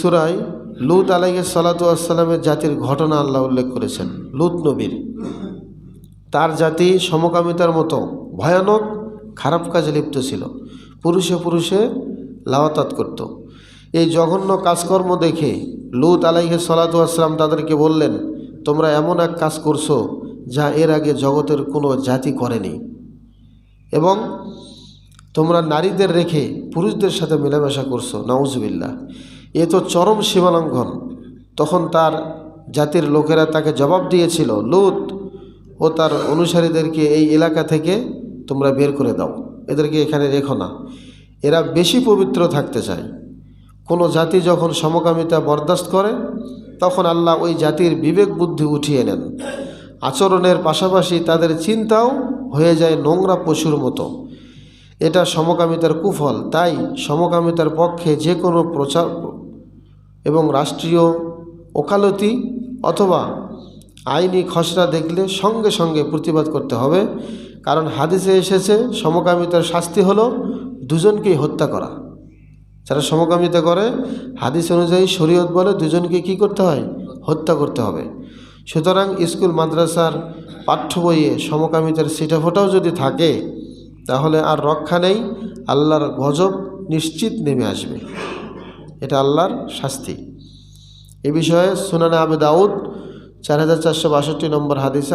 সুরায় লুত আলাইহ সালাতামের জাতির ঘটনা আল্লাহ উল্লেখ করেছেন, লুত নবীর। তার জাতি সমকামিতার মতো ভয়ানক, খারাপ কাজে লিপ্ত ছিল। পুরুষে পুরুষে লাওয়াতাত করত। এই জঘন্য কাজকর্ম দেখে লুত আলাইহে সালাতাম তাদেরকে বললেন, তোমরা এমন এক কাজ করছ যা এর আগে জগতের কোনো জাতি করেনি। এবং তোমরা নারীদের রেখে পুরুষদের সাথে মেলামেশা করছ। নাউজবিল্লা এ তো চরম সীমালঙ্ঘন। তখন তার জাতির লোকেরা তাকে জবাব দিয়েছিল, লুত, ও তার অনুসারীদেরকে এই এলাকা থেকে তোমরা বের করে দাও। এদেরকে এখানে রেখো না। এরা বেশি পবিত্র থাকতে চায়। কোনো জাতি যখন সমকামিতা বরদাস্ত করে, তখন আল্লাহ ওই জাতির বিবেক বুদ্ধি উঠিয়ে নেন। আচরণের পাশাপাশি তাদের চিন্তাও হয়ে যায় নোংরা পশুর মতো। এটা সমকামিতার কুফল। তাই সমকামিতার পক্ষে যে কোনো প্রচার এবং রাষ্ট্রীয় ওকালতি অথবা আইনি খসড়া দেখলে সঙ্গে সঙ্গে প্রতিবাদ করতে হবে। কারণ হাদিসে এসেছে, সমকামিতার শাস্তি হলো দুজনকেই হত্যা করা। যারা সমকামিতা করে, হাদিস অনুযায়ী শরীয়ত বলে দুজনকে কি করতে হয়? হত্যা করতে হবে। সুতরাং স্কুল, মাদ্রাসার পাঠ্য বইয়ে সমকামিতার সিটাফোটাও যদি থাকে, তাহলে আর রক্ষা নেই, আল্লাহর গজব নিশ্চিত নেমে আসবে। এটা আল্লাহর শাস্তি। এ বিষয়ে সুনানা আবে দাউদ চার হাজার চারশো বাষট্টি নম্বর হাদিসে